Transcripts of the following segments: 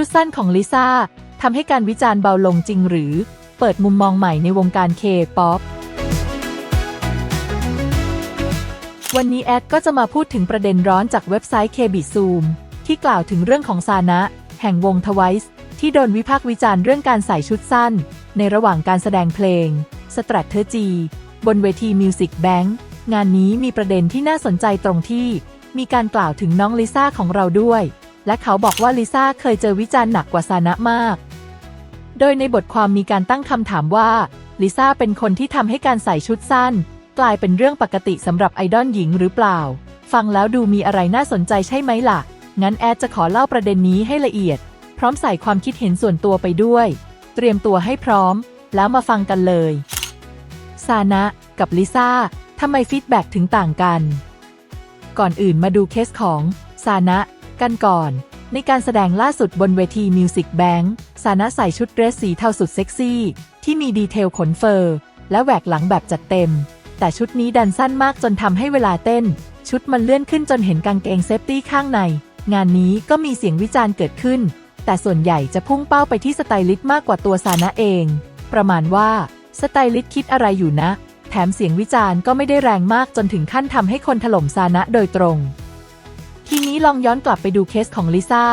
ชุดสั้นของลิซ่าทำให้การวิจารณ์เบาลงจริงหรือ เปิดมุมมองใหม่ในวงการเคป๊อปวันนี้แอดก็จะมาพูดถึงประเด็นร้อนจากเว็บไซต์ KB Zoom ที่กล่าวถึงเรื่องของซานะ แห่งวงทวายส์ที่โดนวิพากษ์วิจารณ์เรื่องการใส่ชุดสั้น ในระหว่างการแสดงเพลง Strategy บนเวที Music Bank งานนี้มีประเด็นที่น่าสนใจตรงที่ มีการกล่าวถึงน้องลิซ่าของเราด้วย และเขาบอกว่าลิซ่าเคยเจอวิจารณ์หนักกว่าซานะมาก โดยในบทความมีการตั้งคำถามว่าลิซ่าเป็นคนที่ทำให้การใส่ชุดสั้น กลายเป็นเรื่องปกติสำหรับไอดอลหญิงหรือเปล่า ฟังแล้วดูมีอะไรน่าสนใจใช่ไหมล่ะ งั้นแอดจะขอเล่าประเด็นนี้ให้ละเอียด พร้อมใส่ความคิดเห็นส่วนตัวไปด้วย เตรียมตัวให้พร้อม แล้วมาฟังกันเลยซานะกับลิซ่าทำไมฟีดแบ็กถึงต่างกัน ก่อนอื่นมาดูเคสของซานะ กันก่อน ในการแสดงล่าสุดบนเวที Music Bank ซานะใส่ชุดเดรสสีเทาสุดเซ็กซี่ ที่มีดีเทลขนเฟอร์ และแหวกหลังแบบจัดเต็ม แต่ชุดนี้ดันสั้นมากจนทำให้เวลาเต้น ชุดมันเลื่อนขึ้นจนเห็นกางเกงเซฟตี้ข้างใน งานนี้ก็มีเสียงวิจารณ์เกิดขึ้น แต่ส่วนใหญ่จะพุ่งเป้าไปที่สไตลิสต์มากกว่าตัวซานะเอง ประมาณว่าสไตลิสต์คิดอะไรอยู่นะ แถมเสียงวิจารณ์ก็ไม่ได้แรงมากจนถึงขั้นทำให้คนถล่มซานะโดยตรง ทีนี้ลองย้อนกลับไปดูเคสของลิซ่า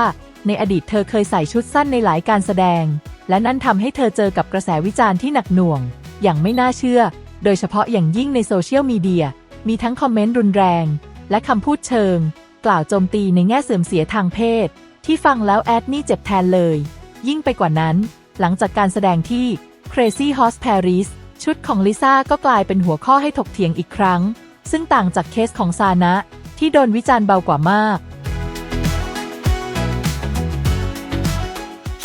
ในอดีตเธอเคยใส่ชุดสั้นในหลายการแสดง และนั่นทำให้เธอเจอกับกระแสวิจารณ์ที่หนักหน่วง อย่างไม่น่าเชื่อ โดยเฉพาะอย่างยิ่งในโซเชียลมีเดีย มีทั้งคอมเมนต์รุนแรง และคำพูดเชิง กล่าวโจมตีในแง่เสื่อมเสียทางเพศ ที่ฟังแล้วแอดนี่เจ็บแทนเลย ยิ่งไปกว่านั้น หลังจากการแสดงที่ Crazy Horse Paris ชุดของลิซ่าก็กลายเป็นหัวข้อให้ถกเถียงอีกครั้ง ซึ่งต่างจากเคสของซานะ ที่โดนวิจารณ์เบากว่ามาก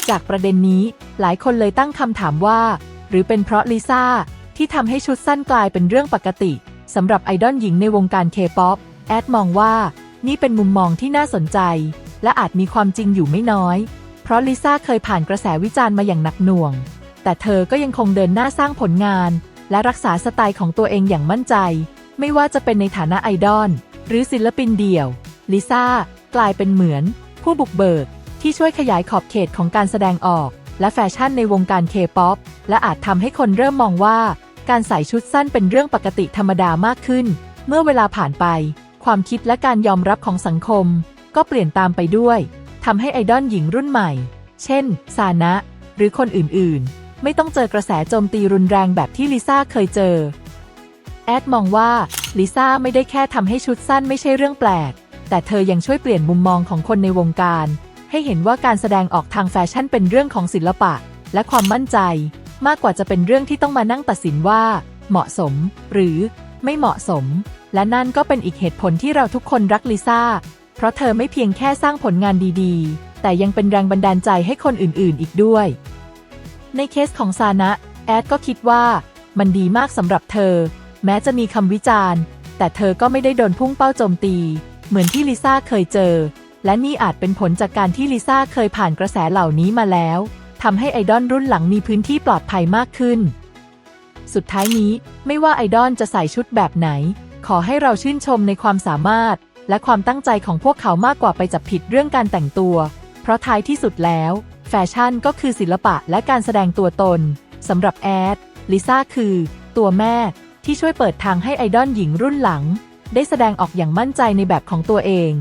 จากประเด็นนี้หลายคนเลยตั้งคำถามว่า หรือเป็นเพราะลิซ่าที่ทำให้ชุดสั้นกลายเป็นเรื่องปกติสำหรับไอดอลหญิงในวงการเคป๊อปแอดมองว่า นี่เป็นมุมมองที่น่าสนใจ และอาจมีความจริงอยู่ไม่น้อย เพราะลิซ่าเคยผ่านกระแสวิจารณ์มาอย่างหนักหน่วง แต่เธอก็ยังคงเดินหน้าสร้างผลงาน และรักษาสไตล์ของตัวเองอย่างมั่นใจ ไม่ว่าจะเป็นในฐานะไอดอล หรือศิลปินเดี่ยว ลิซ่ากลายเป็นเหมือน ผู้บุกเบิก ที่ช่วยขยายขอบเขตของการแสดงออก และแฟชั่นในวงการเคป๊อปและอาจทำให้คนเริ่มมองว่า การใส่ชุดสั้นเป็นเรื่องปกติธรรมดามากขึ้น เมื่อเวลาผ่านไป ความคิดและการยอมรับของสังคม ก็เปลี่ยนตามไปด้วยทำให้ไอดอลหญิงรุ่นใหม่ เช่น ซานะ หรือคนอื่นๆ ไม่ต้องเจอกระแสโจมตีรุนแรงแบบที่ลิซ่าเคยเจอ แอดมองว่า ลิซ่าไม่ได้แค่ทำให้ชุดสั้นไม่ใช่เรื่องแปลก แต่เธอยังช่วยเปลี่ยนมุมมองของคนในวงการ ให้เห็นว่าการแสดงออกทางแฟชั่นเป็นเรื่องของศิลปะ และความมั่นใจ มากกว่าจะเป็นเรื่องที่ต้องมานั่งตัดสินว่า เหมาะสม หรือไม่เหมาะสม และนั่นก็เป็นอีกเหตุผลที่เราทุกคนรักลิซ่า เพราะเธอไม่เพียงแค่สร้างผลงานดีๆ แต่ยังเป็นแรงบันดาลใจให้คนอื่นๆ อีกด้วย ในเคสของซานะแอดก็คิดว่า มันดีมากสำหรับเธอ แม้จะมีคำวิจารณ์ แต่เธอก็ไม่ได้โดนพุ่งเป้าโจมตี เหมือนที่ลิซ่าเคยเจอ และนี่อาจเป็นผลจากการที่ลิซ่าเคยผ่านกระแสเหล่านี้มาแล้วทำให้ไอดอลรุ่นหลังมีพื้นที่ปลอดภัยมากขึ้น สุดท้ายนี้ไม่ว่าไอดอลจะใส่ชุดแบบไหน ขอให้เราชื่นชมในความสามารถ และความตั้งใจของพวกเขามากกว่าไปจับผิดเรื่องการแต่งตัว เพราะท้ายที่สุดแล้ว แฟชั่นก็คือศิลปะและการแสดงตัวตนสำหรับแอดลิซ่าคือ ตัวแม่ ที่ช่วยเปิดทางให้ไอดอลหญิงรุ่นหลัง ได้แสดงออกอย่างมั่นใจในแบบของตัวเอง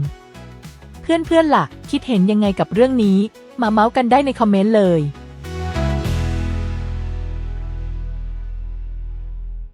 เพื่อนๆล่ะ คิดเห็นยังไงกับเรื่องนี้ มาเมาส์กันได้ในคอมเมนต์เลย